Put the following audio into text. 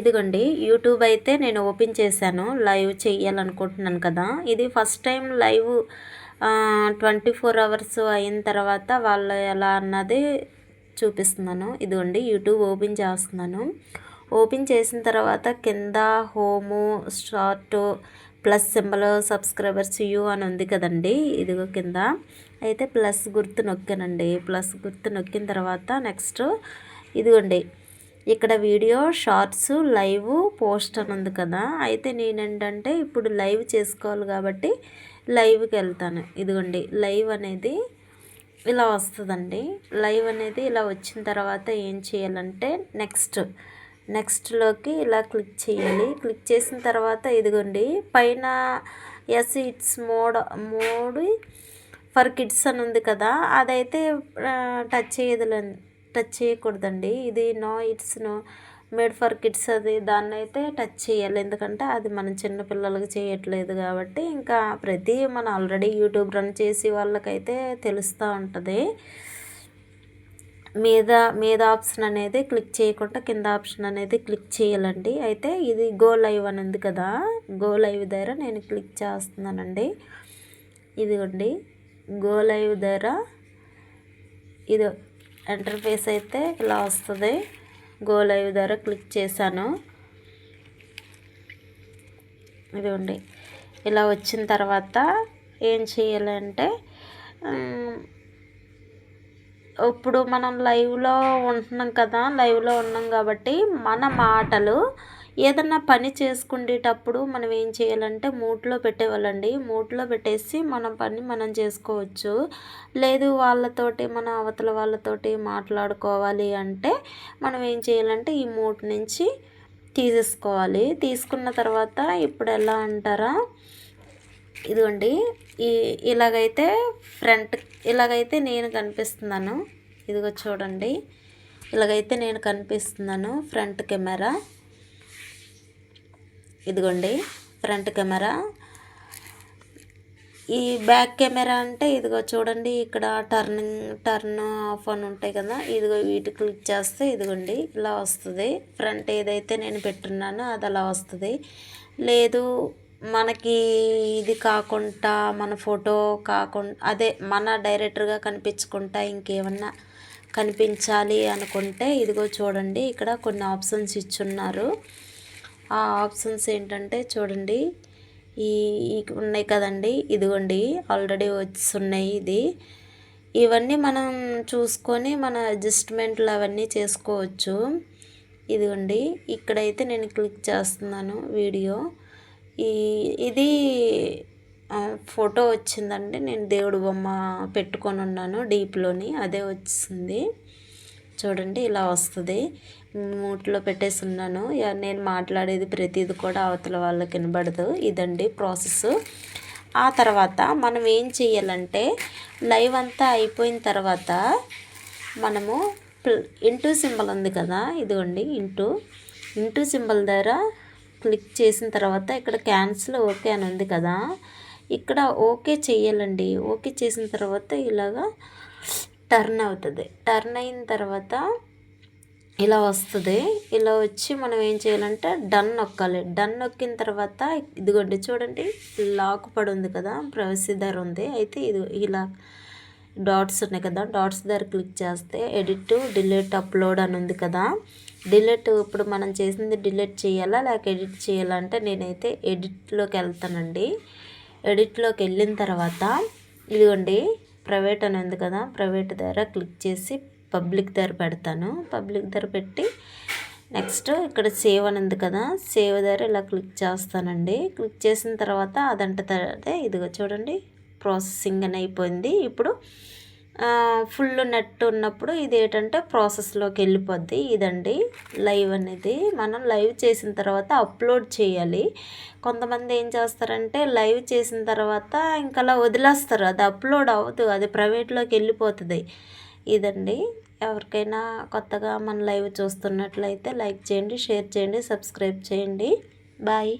ఇదిగోండి యూట్యూబ్ అయితే నేను ఓపెన్ చేశాను. లైవ్ చేయాలనుకుంటున్నాను కదా. ఇది first time live twenty four hours అయిన తర్వాత వాళ్ళు ఎలా అన్నది చూపిస్తున్నాను. ఇదిగోండి యూట్యూబ్ ఓపెన్ చేస్తున్నాను. ఓపెన్ చేసిన తర్వాత కింద home start plus symbol subscribers you అని ఉంది కదండి. ఇదిగో కింద. అయితే ప్లస్ గుర్తు నొక్కానండి. ప్లస్ గుర్తు నొక్కిన తర్వాత నెక్స్ట్ ఇదిగోండి ఇక్కడ వీడియో షార్ట్స్ లైవ్ పోస్ట్ అని ఉంది కదా. అయితే నేనేంటంటే ఇప్పుడు లైవ్ చేసుకోవాలి కాబట్టి లైవ్కి వెళ్తాను. ఇదిగోండి లైవ్ అనేది ఇలా వస్తుందండి. లైవ్ అనేది ఇలా వచ్చిన తర్వాత ఏం చేయాలంటే నెక్స్ట్ నెక్స్ట్లోకి ఇలా క్లిక్ చేయాలి. క్లిక్ చేసిన తర్వాత ఇదిగోండి పైన yes it's mode mode for kids అని ఉంది కదా. అదైతే టచ్ చేయదులే టచ్ చేయకూడదండి. ఇది no it's no made for kids అది దాన్ని అయితే టచ్ చేయాలి. ఎందుకంటే అది మనం చిన్నపిల్లలకి చేయట్లేదు కాబట్టి ఇంకా ప్రతి మనం ఆల్రెడీ యూట్యూబ్ రన్ చేసి వాళ్ళకైతే తెలుస్తూ ఉంటుంది. మీద మీద ఆప్షన్ అనేది క్లిక్ చేయకుండా కింద ఆప్షన్ అనేది క్లిక్ చేయాలండి. అయితే ఇది గో లైవ్ అని ఉంది కదా గో లైవ్ దగ్గర నేను క్లిక్ చేస్తున్నానండి. ఇదిగోండి గో లైవ్ దగ్గర ఇది ఎంటర్ఫేస్ అయితే ఇలా వస్తుంది. గో లైవ్ ద్వారా క్లిక్ చేశాను. ఇదిగోండి. ఇలా వచ్చిన తర్వాత ఏం చేయాలంటే ఇప్పుడు మనం లైవ్లో ఉంటున్నాం కదా లైవ్లో ఉన్నాం కాబట్టి మన మాటలు ఏదన్నా పని చేసుకునేటప్పుడు మనం ఏం చేయాలంటే మూట్లో పెట్టేవాళ్ళండి. మూట్లో పెట్టేసి మన పని మనం చేసుకోవచ్చు. లేదు వాళ్ళతోటి మన అవతల వాళ్ళతోటి మాట్లాడుకోవాలి అంటే మనం ఏం చేయాలంటే ఈ మూట్ నుంచి తీసేసుకోవాలి. తీసుకున్న తర్వాత ఇప్పుడు ఎలా అంటారా? ఇదిగోండి. ఈ ఇలాగైతే ఫ్రంట్ ఇలాగైతే నేను కనిపిస్తున్నాను. ఇదిగో చూడండి. ఇలాగైతే నేను కనిపిస్తున్నాను ఫ్రంట్ కెమెరా. ఇదిగోండి ఫ్రంట్ కెమెరా. ఈ బ్యాక్ కెమెరా అంటే ఇదిగో చూడండి ఇక్కడ టర్నింగ్ టర్న్ ఆఫ్ అని ఉంటాయి కదా ఇదిగో వీటి క్లిక్ చేస్తే ఇదిగోండి ఇలా వస్తుంది. ఫ్రంట్ ఏదైతే నేను పెట్టున్నానో అది అలా వస్తుంది. లేదు మనకి ఇది కాకుండా మన ఫోటో కాకుండా అదే మన డైరెక్టర్గా కనిపించకుండా ఇంకేమన్నా కనిపించాలి అనుకుంటే ఇదిగో చూడండి ఇక్కడ కొన్ని ఆప్షన్స్ ఇచ్చున్నారు. ఆ ఆప్షన్స్ ఏంటంటే చూడండి. ఈ ఉన్నాయి కదండి. ఇదిగోండి. ఆల్రెడీ వస్తున్నాయి ఇది. ఇవన్నీ మనం చూసుకొని మన అడ్జస్ట్మెంట్లు అవన్నీ చేసుకోవచ్చు. ఇదిగోండి. ఇక్కడైతే నేను క్లిక్ చేస్తున్నాను వీడియో. ఈ ఇది ఫోటో వచ్చిందండి. నేను దేవుడు బొమ్మ పెట్టుకొని ఉన్నాను డీప్లోని. అదే వచ్చింది చూడండి ఇలా వస్తుంది. మూట్లో పెట్టేసి ఉన్నాను నేను మాట్లాడేది ప్రతిది కూడా అవతల వాళ్ళకి వినబడదు. ఇదండి ప్రాసెస్. ఆ తర్వాత మనం ఏం చేయాలంటే లైవ్ అంతా అయిపోయిన తర్వాత మనము ఇంటూ సింబల్ ఉంది కదా ఇదిగోండి ఇంటూ. ఇంటూ సింబల్ దగ్గర క్లిక్ చేసిన తర్వాత ఇక్కడ క్యాన్సిల్ ఓకే అని ఉంది కదా. ఇక్కడ ఓకే చేయాలండి. ఓకే చేసిన తర్వాత ఇలాగా టర్న్ అవుతుంది. టర్న్ అయిన తర్వాత ఇలా వస్తుంది. ఇలా వచ్చి మనం ఏం చేయాలంటే డన్ నొక్కాలి. డన్ నొక్కిన తర్వాత ఇదిగోండి చూడండి లాక్ పడి ఉంది కదా ప్రవేశిదారు ఉంది. అయితే ఇది ఇలా డాట్స్ ఉన్నాయి కదా డాట్స్ ధర క్లిక్ చేస్తే ఎడిట్ డిలీట్ అప్లోడ్ అని ఉంది కదా. డిలీట్ ఇప్పుడు మనం చేసింది డిలీట్ చేయాలా లేక ఎడిట్ చేయాలంటే నేనైతే ఎడిట్లోకి వెళ్తానండి. ఎడిట్లోకి వెళ్ళిన తర్వాత ఇదిగోండి ప్రైవేట్ అని ఉంది కదా ప్రైవేట్ ధర క్లిక్ చేసి పబ్లిక్ ధర పెడతాను. పబ్లిక్ ధర పెట్టి నెక్స్ట్ ఇక్కడ సేవ్ అని ఉంది కదా సేవ్ ధర ఇలా క్లిక్ చేస్తానండి. క్లిక్ చేసిన తర్వాత అదంట తర్వాత ఇదిగో చూడండి ప్రాసెసింగ్ అని అయిపోయింది. ఇప్పుడు ఫుల్ నెట్ ఉన్నప్పుడు ఇది ఏంటంటే ప్రాసెస్లోకి వెళ్ళిపోద్ది. ఇదండి లైవ్ అనేది. మనం లైవ్ చేసిన తర్వాత అప్లోడ్ చేయాలి. కొంతమంది ఏం చేస్తారంటే లైవ్ చేసిన తర్వాత ఇంకా అలా వదిలేస్తారు. అది అప్లోడ్ అవ్వదు. అది ప్రైవేట్లోకి వెళ్ళిపోతుంది. ఇదండి. ఎవరికైనా కొత్తగా మన లైవ్ చూస్తున్నట్లయితే లైక్ చేయండి షేర్ చేయండి సబ్స్క్రైబ్ చేయండి. బాయ్